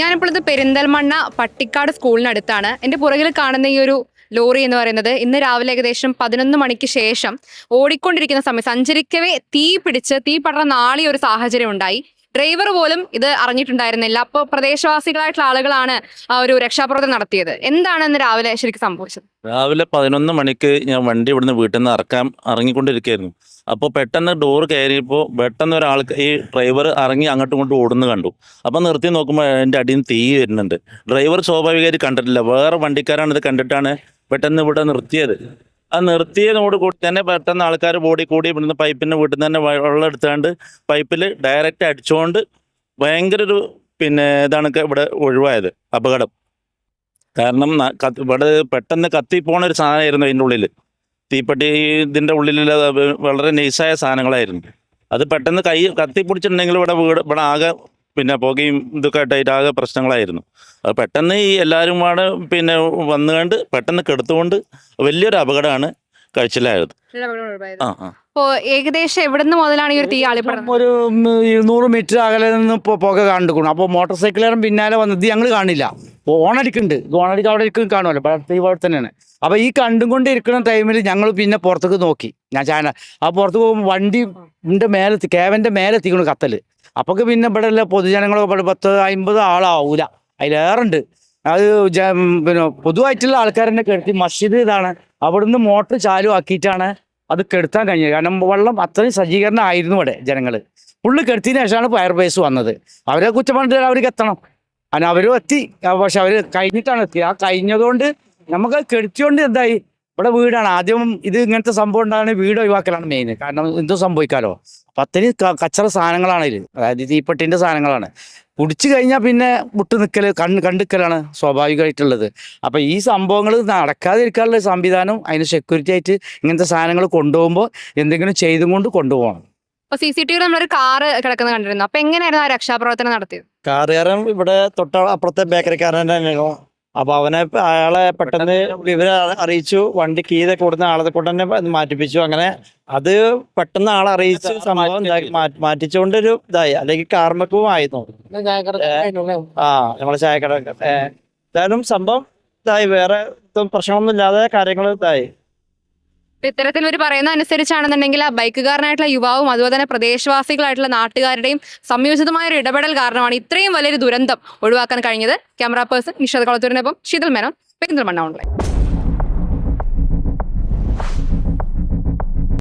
ഞാനിപ്പോൾ ഇത് പെരിന്തൽമണ്ണ പട്ടിക്കാട് സ്കൂളിനടുത്താണ്. എന്റെ പുറകിൽ കാണുന്ന ഈ ഒരു ലോറി എന്ന് പറയുന്നത് ഇന്ന് രാവിലെ ഏകദേശം പതിനൊന്ന് മണിക്ക് ശേഷം ഓടിക്കൊണ്ടിരിക്കുന്ന സമയം സഞ്ചരിക്കവേ തീ പിടിച്ച് തീ പടർന്ന ആളിയ ഒരു സാഹചര്യം ഉണ്ടായി. ഡ്രൈവർ പോലും ഇത് അറിഞ്ഞിട്ടുണ്ടായിരുന്നില്ല. അപ്പോൾ പ്രദേശവാസികളായിട്ടുള്ള ആളുകളാണ് ആ ഒരു രക്ഷാപ്രവർത്തനം നടത്തിയത്. എന്താണ് ഇന്ന് രാവിലെ ശരിക്കും സംഭവിച്ചത്? രാവിലെ പതിനൊന്ന് മണിക്ക് ഞാൻ വണ്ടി ഇവിടുന്ന് വീട്ടിൽ നിന്ന് ഇറക്കാൻ ഇറങ്ങിക്കൊണ്ടിരിക്കുകയായിരുന്നു. അപ്പോൾ പെട്ടെന്ന് ഡോർ കയറിയപ്പോൾ പെട്ടെന്ന് ഒരാൾ ഈ ഡ്രൈവർ ഇറങ്ങി അങ്ങോട്ടും ഇങ്ങോട്ടും ഓടുന്നു കണ്ടു. അപ്പോൾ നിർത്തി നോക്കുമ്പോൾ എന്റെ അടിയിൽ തീ വരുന്നുണ്ട്. ഡ്രൈവർ സ്വാഭാവികമായിട്ട് കണ്ടിട്ടില്ല. വേറെ വണ്ടിക്കാരാണ് ഇത് കണ്ടിട്ടാണ് പെട്ടെന്ന് ഇവിടെ നിർത്തിയത്. ആ നിർത്തിയതോട് കൂടി തന്നെ പെട്ടെന്ന് ആൾക്കാർ ബോഡി കൂടി ഇവിടുന്ന് പൈപ്പിന്റെ വീട്ടിൽ നിന്ന് തന്നെ വെള്ളം എടുത്താണ്ട് പൈപ്പിൽ ഡയറക്റ്റ് അടിച്ചുകൊണ്ട് ഭയങ്കര ഒരു പിന്നെ ഇതാണ് ഇവിടെ ഒഴിവായത് അപകടം. കാരണം ഇവിടെ പെട്ടെന്ന് കത്തിപ്പോണ ഒരു സാധനമായിരുന്നു അതിന്റെ ഉള്ളിൽ തീപ്പെട്ടി ഇതിന്റെ ഉള്ളിൽ വളരെ നൈസായ സാധനങ്ങളായിരുന്നു. അത് പെട്ടെന്ന് കൈ കത്തിപ്പിടിച്ചിട്ടുണ്ടെങ്കിൽ ഇവിടെ വീട് ഇവിടെ ആകെ പിന്നെ പുകയും ഇതൊക്കെ ആയിട്ട് ആകെ പ്രശ്നങ്ങളായിരുന്നു. അത് പെട്ടെന്ന് ഈ എല്ലാവരും പാടെ പിന്നെ വന്നുകൊണ്ട് പെട്ടെന്ന് കെടുത്തുകൊണ്ട് വലിയൊരു അപകടമാണ് കഴിച്ചിലായത് ആ ആ. അപ്പോൾ ഏകദേശം എവിടുന്ന് മുതലാണ് ഈ ഒരു തീ ആളിപ്പെടുന്നത് ഒരു ഇരുന്നൂറ് മീറ്റർ അകലെ നിന്ന് ഇപ്പോൾ പുക കണ്ടുക്കണം. അപ്പോൾ മോട്ടോർ സൈക്കിളുകാരൻ പിന്നാലെ വന്നത് ഞങ്ങൾ കാണില്ല. ഓണടിക്കുന്നുണ്ട് ഓണടിക്ക് അവിടെ ഇരിക്കും കാണുമല്ലോ. തീ ഇവിടെ തന്നെയാണ്. അപ്പോൾ ഈ കണ്ടും കൊണ്ട് ഇരിക്കുന്ന ടൈമിൽ ഞങ്ങൾ പിന്നെ പുറത്തേക്ക് നോക്കി. ഞാൻ ചാന ആ പുറത്ത് പോകുമ്പോൾ വണ്ടിന്റെ മേലെ കേവന്റെ മേലെ കത്തൽ. കത്തൽ അപ്പൊക്ക് പിന്നെ ഇവിടെ ഉള്ള പൊതുജനങ്ങളൊക്കെ പത്ത് അമ്പത് ആളാവൂല. അതിലേറെ ഉണ്ട് അത് പിന്നെ പൊതുവായിട്ടുള്ള ആൾക്കാരെന്നെ കെടുത്തി മസ്ജിദ് ഇതാണ്. അവിടുന്ന് മോട്ടർ ചാലു ആക്കിയിട്ടാണ് അത് കെടുത്താൻ കഴിഞ്ഞത്. കാരണം വെള്ളം അത്രയും സജ്ജീകരണം ആയിരുന്നു ഇവിടെ ജനങ്ങൾ ഫുള്ള് കെടുത്തിന് ശേഷമാണ് ഫയർ ബേസ് വന്നത്. അവരെ കുറ്റം അവർക്ക് എത്തണം. അങ്ങനെ അവരും എത്തി. പക്ഷെ അവർ കഴിഞ്ഞിട്ടാണ് എത്തിയത്. ആ കഴിഞ്ഞതുകൊണ്ട് നമുക്ക് കെടുത്തിയോണ്ട് എന്തായി? ഇവിടെ വീടാണ്. ആദ്യം ഇത് ഇങ്ങനത്തെ സംഭവം ഉണ്ടാകുന്ന വീട് ഒഴിവാക്കലാണ് മെയിൻ കാരണം എന്തും സംഭവിക്കാലോ? പത്തിന് കച്ചറ സാധനങ്ങളാണ് ഇതിൽ അതായത് തീപ്പെട്ടിന്റെ സാധനങ്ങളാണ്. കുടിച്ചു കഴിഞ്ഞാൽ പിന്നെ മുട്ട് നിൽക്കൽ കണ്ണ് കണ്ടിക്കലാണ് സ്വാഭാവികമായിട്ടുള്ളത്. അപ്പം ഈ സംഭവങ്ങൾ നടക്കാതിരിക്കാനുള്ള സംവിധാനം അതിന് സെക്യൂരിറ്റി ആയിട്ട് ഇങ്ങനത്തെ സാധനങ്ങൾ കൊണ്ടുപോകുമ്പോൾ എന്തെങ്കിലും ചെയ്തും കൊണ്ട് കൊണ്ടുപോകണം. അപ്പൊ സി സി ടി വിയിൽ നമ്മളൊരു കാറ് കിടക്കുന്നത് കണ്ടിരുന്നു. അപ്പൊ എങ്ങനെയായിരുന്നു ആ രക്ഷാപ്രവർത്തനം നടത്തിയത്? കാറുകാരൻ ഇവിടെ തൊട്ട അപ്പുറത്തെ ബേക്കറിക്കാരൻ തന്നെയാണോ അപ്പൊ അവനെ അയാളെ പെട്ടെന്ന് വിവരം അറിയിച്ചു. വണ്ടി കീതെ കൊടുന്ന ആളെ കൊണ്ട് തന്നെ മാറ്റിപ്പിച്ചു. അങ്ങനെ അത് പെട്ടെന്ന് ആളെ അറിയിച്ച് സംഭവം മാറ്റിച്ചുകൊണ്ട് ഒരു ഇതായി. അല്ലെങ്കിൽ കാർമ്മക്കവും ആയിരുന്നു. ആ നമ്മളെ ചായക്കട എന്തായാലും സംഭവം ഇതായി. വേറെ പ്രശ്നമൊന്നും ഇല്ലാതെ കാര്യങ്ങൾ ഇതായി. ഇത്തരത്തിൽ ഇവർ പറയുന്ന അനുസരിച്ചാണെന്നുണ്ടെങ്കിൽ ആ ബൈക്കുകാരനായിട്ടുള്ള യുവാവും അതുപോലെ തന്നെ പ്രദേശവാസികളായിട്ടുള്ള നാട്ടുകാരുടെയും സംയോജിതമായ ഒരു ഇടപെടൽ കാരണമാണ് ഇത്രയും വലിയൊരു ദുരന്തം ഒഴിവാക്കാൻ കഴിഞ്ഞത്. ക്യാമറ പേഴ്സൺ നിഷാദ് കളത്തൂരിനൊപ്പം ശീതൽ മേനോൻ പെരിന്തൽമണ്ണ ഓൺലൈൻ